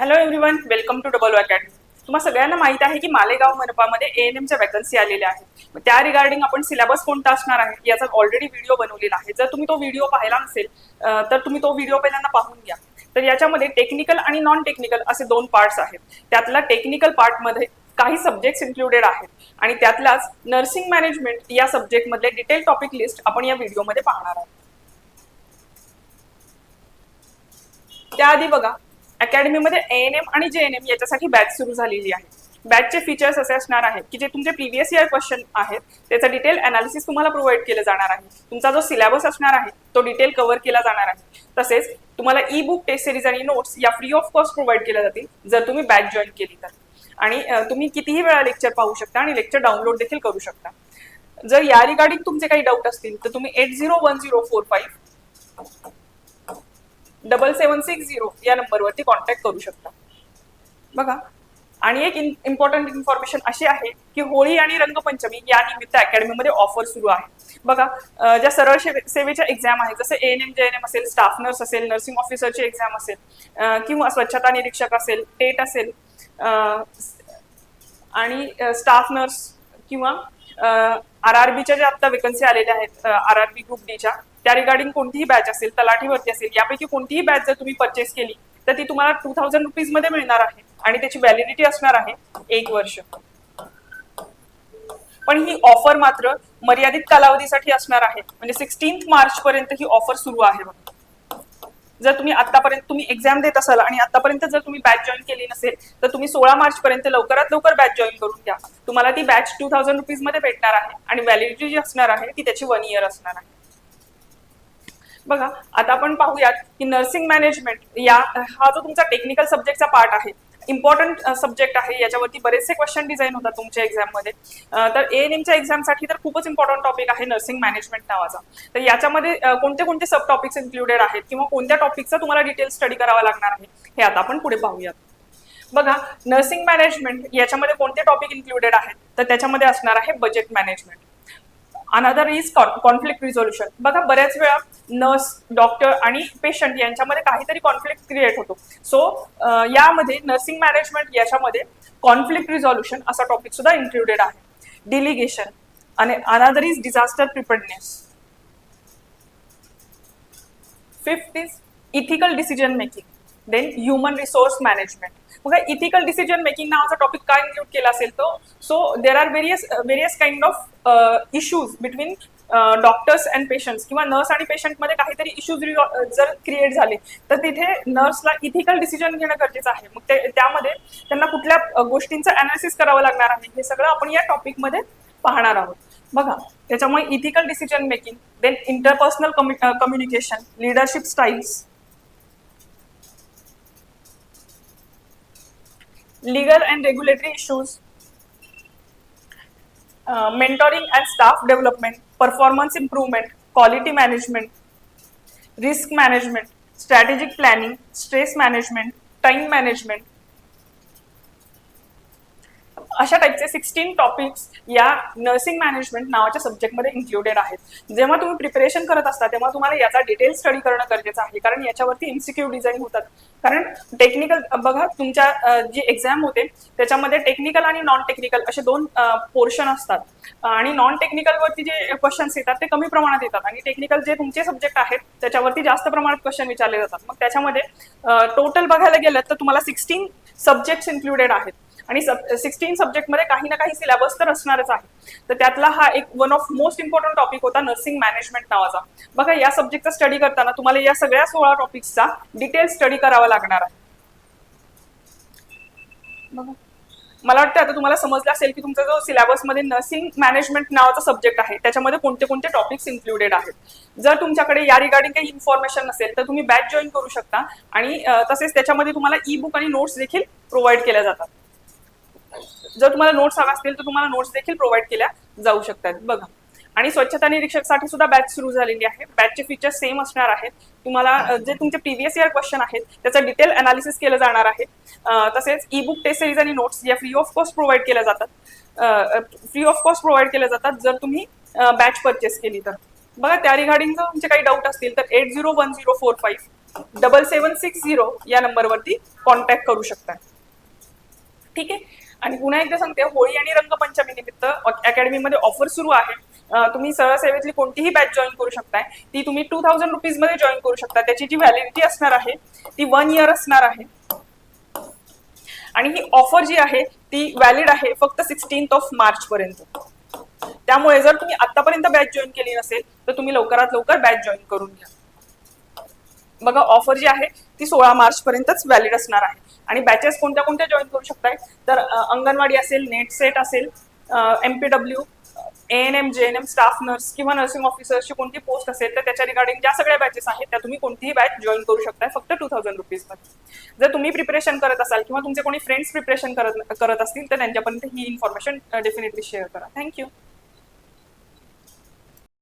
Hello everyone welcome to double academy तुम्हाला सगळ्यांना माहीत आहे की मालेगाव मनपामध्ये ए एन एमच्या वॅकन्सी आलेल्या आहेत. मग त्या रिगार्डिंग आपण सिलेबस कोणता असणार आहे याचा ऑलरेडी व्हिडिओ बनवलेला आहे. जर तुम्ही तो व्हिडिओ पाहिला नसेल तर तुम्ही तो व्हिडिओ पहिल्यांदा पाहून घ्या. तर याच्यामध्ये टेक्निकल आणि नॉन टेक्निकल असे दोन पार्ट्स आहेत. त्यातला टेक्निकल पार्टमध्ये काही सब्जेक्ट्स इन्क्लुडेड आहेत आणि त्यातलाच नर्सिंग मॅनेजमेंट या सब्जेक्टमधले डिटेल टॉपिक लिस्ट आपण या व्हिडिओमध्ये पाहणार आहोत. त्याआधी बघा अकॅडमीमध्ये एन एम आणि जे एन एम याच्यासाठी बॅच सुरू झालेली आहे. बॅचचे फीचर्स असे असणार आहेत की जे तुमचे प्रिव्हियस इयर क्वेश्चन आहेत त्याचं डिटेल अनालिसिस तुम्हाला प्रोव्हाइड केलं जाणार आहे. तुमचा जो सिलेबस असणार आहे तो डिटेल कव्हर केला जाणार आहे. तसेच तुम्हाला ई बुक टेस्ट सिरीज आणि नोट्स या फ्री ऑफ कॉस्ट प्रोव्हाइड केल्या जातील जर तुम्ही बॅच जॉईन केली तर. आणि तुम्ही कितीही वेळा लेक्चर पाहू शकता आणि लेक्चर डाउनलोड देखील करू शकता. जर या रिगार्डिंग तुमचे काही डाऊट असतील तर तुम्ही eight zero one zero four five double seven six zero या नंबरवरती कॉन्टॅक्ट करू शकता. बघा. आणि एक इम्पॉर्टंट इन्फॉर्मेशन अशी आहे की होळी आणि रंगपंचमी या निमित्त अकॅडमीमध्ये ऑफर सुरू आहे. बघा ज्या सरळ सेवे- सेवेच्या एक्झाम आहेत जसं A N M G N M असेल स्टाफ नर्स असेल नर्सिंग ऑफिसरची एक्झाम असेल किंवा स्वच्छता निरीक्षक असेल टेट असेल आणि स्टाफ नर्स किंवा आर आर बीच्या ज्या आता वेकन्सी आलेल्या आहेत आर आर बी ग्रुप डीच्या त्या रिगार्डिंग कोणतीही बॅच असेल तलाठीवरती असेल यापैकी कोणतीही बॅच जर तुम्ही परचेस केली तर ती तुम्हाला टू थाउजंड रुपीजमध्ये मिळणार आहे आणि त्याची व्हॅलिडिटी असणार आहे एक वर्ष. पण ही ऑफर मात्र मर्यादित कालावधीसाठी असणार आहे. म्हणजे सिक्स्टीन्थ मार्च पर्यंत ही ऑफर सुरू आहे जर तुम्ही आतापर्यंत तुम्ही एक्झाम देत असाल आणि आतापर्यंत जर तुम्ही बॅच जॉईन केली नसेल तर तुम्ही सोळा मार्च पर्यंत लवकरात लवकर बॅच जॉईन करून घ्या. तुम्हाला ती बॅच टू थाउजंड रुपीजमध्ये भेटणार आहे आणि व्हॅलिडिटी जी असणार आहे ती त्याची वन इयर असणार आहे. बघा आता आपण पाहूयात की नर्सिंग मॅनेजमेंट या हा जो तुमचा टेक्निकल सब्जेक्टचा पार्ट आहे इम्पॉर्टंट सब्जेक्ट आहे याच्यावरती बरेचसे क्वेश्चन डिझाईन होतात तुमच्या एक्झाममध्ये तर ए एन एमच्या एक्झामसाठी तर खूपच इम्पॉर्टंट टॉपिक आहे नर्सिंग मॅनेजमेंट नावाचा. तर याच्यामध्ये कोणते कोणते सब टॉपिक्स इन्क्लुडेड आहेत किंवा कोणत्या टॉपिकचा तुम्हाला डिटेल स्टडी करावा लागणार आहे हे आता आपण पुढे पाहूयात. बघा नर्सिंग मॅनेजमेंट याच्यामध्ये कोणते टॉपिक इन्क्लुडेड आहेत? तर त्याच्यामध्ये असणार आहे budget management another is conflict resolution बघा बऱ्याच वेळा नर्स डॉक्टर आणि पेशंट यांच्यामध्ये काहीतरी कॉन्फ्लिक्ट क्रिएट होतो. सो यामध्ये नर्सिंग मॅनेजमेंट याच्यामध्ये कॉन्फ्लिक्ट रिझॉल्युशन असा टॉपिक सुद्धा इन्क्लुडेड आहे. डिलिगेशन आणि another is disaster preparedness fifth is ethical decision making then human resource management बघा इथिकल डिसिजन मेकिंग नावाचा टॉपिक काय इन्क्लूड केला असेल तो? So there are various various kind of issues between doctors and patients किंवा nurse आणि पेशंटमध्ये काहीतरी इश्यूज uh, जर क्रिएट झाले तर तिथे नर्सला इथिकल डिसिजन घेणं गरजेचं आहे. मग ते त्यामध्ये त्यांना कुठल्या uh, गोष्टींचं अनालिसिस करावं लागणार आहे हे सगळं आपण या टॉपिकमध्ये पाहणार आहोत. बघा त्याच्यामुळे ethical decision making then interpersonal communication leadership styles legal and regulatory issues, uh, mentoring and staff development, performance improvement, quality management, risk management, strategic planning, stress management, time management. अशा टाईपचे सिक्स्टीन टॉपिक्स या nursing management नावाच्या सब्जेक्टमध्ये included आहेत. जेव्हा तुम्ही preparation करत असता तेव्हा तुम्हाला याचा डिटेल स्टडी करणं गरजेचं आहे. कारण याच्यावरती एमसीक्यू डिझाईन होतात. कारण टेक्निकल बघा तुमच्या जी एक्झाम होते त्याच्यामध्ये टेक्निकल आणि नॉन टेक्निकल असे दोन पोर्शन असतात. आणि नॉन टेक्निकलवरती जे क्वेश्चन्स येतात ते कमी प्रमाणात येतात. आणि टेक्निकल जे तुमचे सब्जेक्ट आहेत त्याच्यावरती जास्त प्रमाणात क्वेश्चन विचारले जातात. मग त्याच्यामध्ये टोटल बघायला गेलं तर तुम्हाला सिक्स्टीन सब्जेक्ट्स इन्क्लुडेड आहेत. आणि सिक्स्टीन सब्जेक्टमध्ये काही ना काही सिलेबस तर असणारच आहे. तर त्यातला हा एक one of most important topic होता नर्सिंग मॅनेजमेंट नावाचा. बघा या सब्जेक्टचा स्टडी करताना तुम्हाला या सगळ्या सोळा टॉपिक्सचा डिटेल स्टडी करावा लागणार आहे. बघा. मला वाटतं आता तुम्हाला समजलं असेल की तुमचा जो सिलेबसमध्ये नर्सिंग मॅनेजमेंट नावाचा सब्जेक्ट आहे त्याच्यामध्ये कोणते कोणते टॉपिक्स इन्क्लुडेड आहेत. जर तुमच्याकडे या रिगार्डिंग काही इन्फॉर्मेशन नसेल तर तुम्ही बॅच जॉईन करू शकता. आणि तसेच त्याच्यामध्ये तुम्हाला ई बुक आणि नोट्स देखील प्रोव्हाइड केल्या जातात. जर तुम्हाला नोट्स हव्या असतील तर तुम्हाला नोट्स देखील प्रोव्हाइड केल्या जाऊ शकतात. बघा. आणि स्वच्छता निरीक्षकसाठी सुद्धा बॅच सुरू झालेली आहे. बॅचचे फीचर्स सेम असणार आहेत. तुम्हाला जे तुमचे प्रिव्हियस इयर क्वेश्चन आहेत त्याचं डिटेल अनालिसिस केलं जाणार आहे. तसेच ई बुक टेस्ट सिरीज आणि नोट्स या फ्री ऑफ कॉस्ट प्रोव्हाइड केल्या जातात. फ्री ऑफ कॉस्ट प्रोव्हाइड केल्या जातात जर तुम्ही बॅच परचेस केली तर. बघा त्या रिगार्डिंग जर तुमचे काही डाऊट असतील तर eight zero one zero four five double seven six zero या नंबरवरती कॉन्टॅक्ट करू शकता. ठीक आहे? आणि पुन्हा एकदा सांगते होळी आणि रंगपंचमी निमित्त अकॅडमीमध्ये ऑफर सुरू आहे. तुम्ही सरळ सेवेतली कोणतीही बॅच जॉईन करू शकताय. ती तुम्ही टू थाउजंड रुपीजमध्ये जॉईन करू शकता. त्याची जी व्हॅलिडिटी असणार आहे ती वन इयर असणार आहे. आणि ही ऑफर जी आहे ती व्हॅलिड आहे फक्त सिक्स्टीन्थ ऑफ मार्च पर्यंत. त्यामुळे जर तुम्ही आतापर्यंत बॅच जॉईन केली नसेल तर तुम्ही लवकरात लवकर बॅच जॉईन करून घ्या. बघा ऑफर जी आहे ती सोळा मार्च पर्यंतच व्हॅलिड असणार आहे. आणि बॅचेस कोणत्या कोणत्या जॉईन करू शकताय? तर अंगणवाडी असेल नेट सेट असेल M P W N M G N M staff nurse किंवा नर्सिंग ऑफिसर्सची कोणती पोस्ट असेल तर त्याच्या रिगार्डिंग ज्या सगळ्या बॅचेस आहेत त्या तुम्ही कोणतीही बॅच जॉईन करू शकताय फक्त टू थाउजंड रुपीजमध्ये जर तुम्ही प्रिपरेशन करत असाल किंवा तुमचे कोणी फ्रेंड्स प्रिपरेशन करत करत असतील तर त्यांच्यापर्यंत ही इन्फॉर्मेशन डेफिनेटली शेअर करा. Thank you